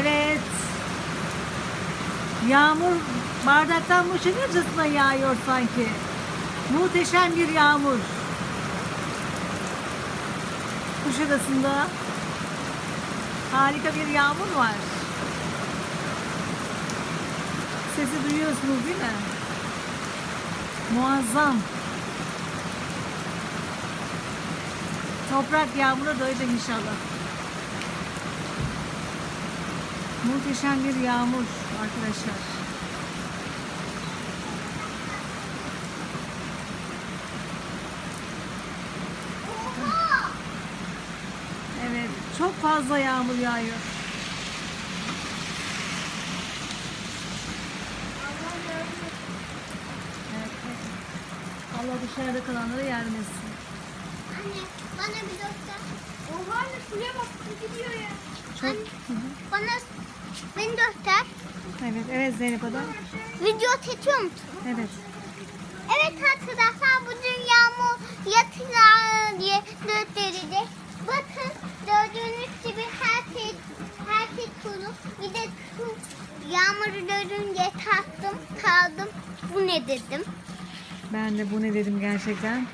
Evet. Yağmur bardaktan boşanırcasına yağıyor sanki. Muhteşem bir yağmur. Kuşadası'nda harika bir yağmur var. Sesi duyuyorsunuz değil mi? Muazzam. Toprak yağmura doyacak inşallah. Muhteşem bir yağmur arkadaşlar. Evet, çok fazla yağmur yağıyor. Evet. Allah dışarıda kalanlara yardım. Anne bana bir göster. Oha şuraya bak gidiyor ya. Çok. Bana beni göster. Evet, evet Zeynep Ada. Video çekiyor musun? Evet. Evet arkadaşlar bugün yağmur yatırlar diye gösterecek. Bakın gördüğünüz gibi her şey her şey kuru. Bir de su yağmuru görünce taktım kaldım. Bu ne dedim. Ben de bu ne dedim gerçekten.